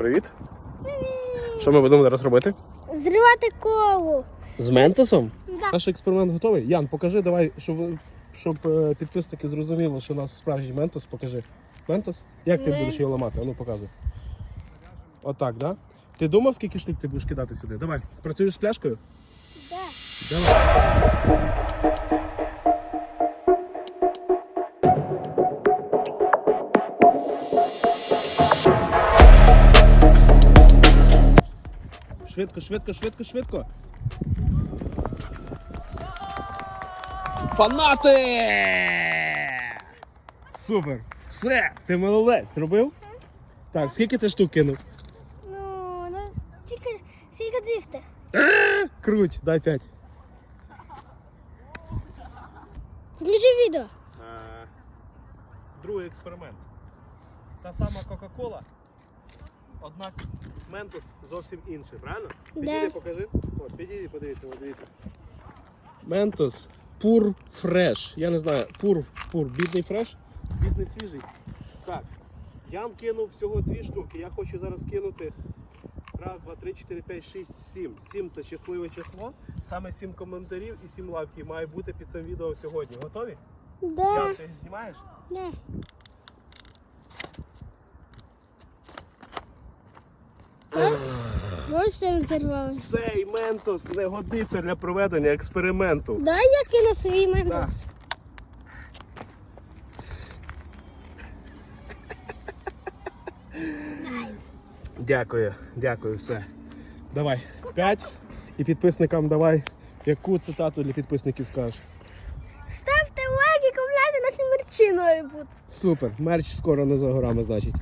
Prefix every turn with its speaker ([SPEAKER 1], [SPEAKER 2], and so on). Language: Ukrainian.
[SPEAKER 1] Привіт. Що ми будемо зараз робити?
[SPEAKER 2] Зривати колу.
[SPEAKER 1] З ментосом?
[SPEAKER 2] Да.
[SPEAKER 1] Наш експеримент готовий. Ян, покажи, давай, щоб, щоб е, підписники зрозуміли, що у нас справжній ментос. Покажи. Ментос? Як ти
[SPEAKER 2] Ментос.
[SPEAKER 1] будеш його ламати? Ану, показуй. Отак, да? Ти думав, скільки штук ти будеш кидати сюди? Давай. Працюєш з пляшкою?
[SPEAKER 2] Да.
[SPEAKER 1] Давай. Швидко, швидко, швидко, швидко. Фанати! Супер! Все! Ти молодець! Зробив? Так, скільки ти штук кинув?
[SPEAKER 2] Ну, ну тільки скільки двісти.
[SPEAKER 1] Круть, дай п'ять.
[SPEAKER 2] Включи відео.
[SPEAKER 1] Другий експеримент. Та сама Кока-Кола, однак Ментос зовсім інший, правильно?
[SPEAKER 2] Да.
[SPEAKER 1] Підійди, покажи. От, підійди, подивіться, от, дивіться. Ментос Пур Фреш. Я не знаю, пур, пур, бідний фреш, бідний свіжий. Так. Ян кинув всього дві штуки. Я хочу зараз кинути. Раз, два, три, чотири, п'ять, шість, сім. Сім це щасливе число. Саме сім коментарів і сім лайків має бути під цим відео сьогодні. Готові?
[SPEAKER 2] Да.
[SPEAKER 1] Ян, ти знімаєш?
[SPEAKER 2] Да. Ось все не зірвалося.
[SPEAKER 1] Цей ментос не годиться для проведення експерименту.
[SPEAKER 2] Дай я кину свій ментос.
[SPEAKER 1] Так. Дякую, дякую, все. Давай, п'ять. І підписникам давай. Яку цитату для підписників скажеш?
[SPEAKER 2] Ставте лайк і купляйте наші мерчі нові будуть.
[SPEAKER 1] Супер, мерч скоро не за горами, значить.